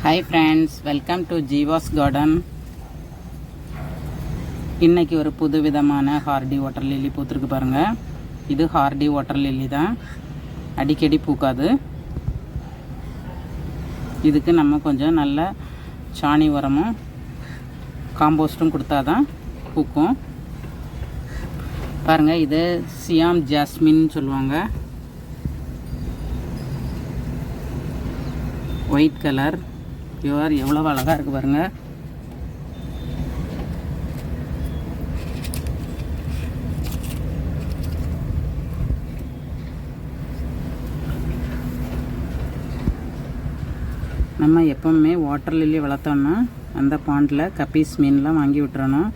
Hi friends welcome to Jeeva's garden இன்னைக்கு ஒரு புது விதமான ஹார்டி வாட்டர் லில்லி பூத்துருக்கு பாருங்கள் இது ஹார்டி வாட்டர் லில்லி தான். அடிக்கடி பூக்காது. இதுக்கு நம்ம கொஞ்சம் நல்ல சாணி உரமும் காம்போஸ்ட்டும் கொடுத்தாதான் பூக்கும். பாருங்கள் இது சியாம் ஜாஸ்மின் சொல்லுவாங்க. ஒயிட் கலர் பியூர் எவ்வளோ அழகாக இருக்குது பாருங்க. நம்ம எப்பவுமே வாட்டர் லில்லி வளர்த்தோம்னா அந்த பாண்டில் கப்பீஸ் மீன்லாம் வாங்கி விட்டுறணும்.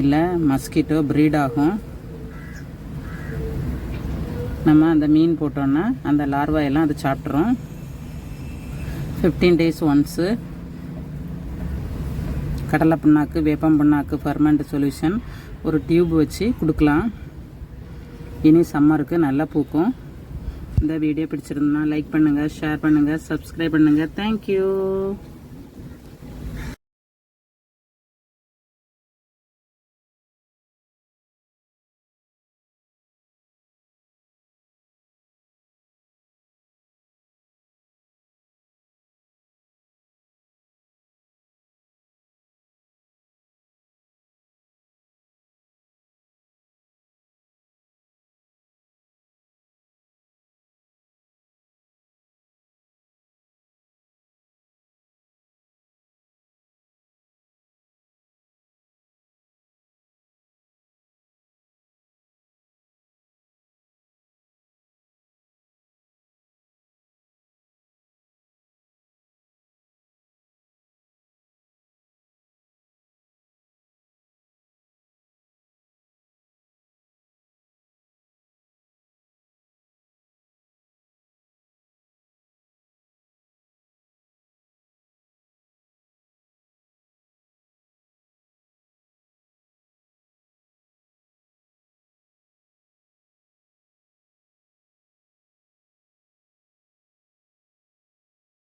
இல்லை மஸ்கிட்டோ ப்ரீட் ஆகும். நம்ம அந்த மீன் போட்டோன்னா அந்த லார்வாயெல்லாம் அது சாப்பிட்ரும் ஃபிஃப்டீன் டேஸ் ஒன்ஸு கடலை புண்ணாக்கு வேப்பம் புண்ணாக்கு ஃபர்மெண்ட் சொல்யூஷன் ஒரு டியூப் வச்சு கொடுக்கலாம். இனி சம்மருக்கு நல்லா பூக்கும். இந்த வீடியோ பிடிச்சிருந்தோம்னா லைக் பண்ணுங்கள் ஷேர் பண்ணுங்கள் சப்ஸ்கிரைப் பண்ணுங்கள் தேங்க்யூ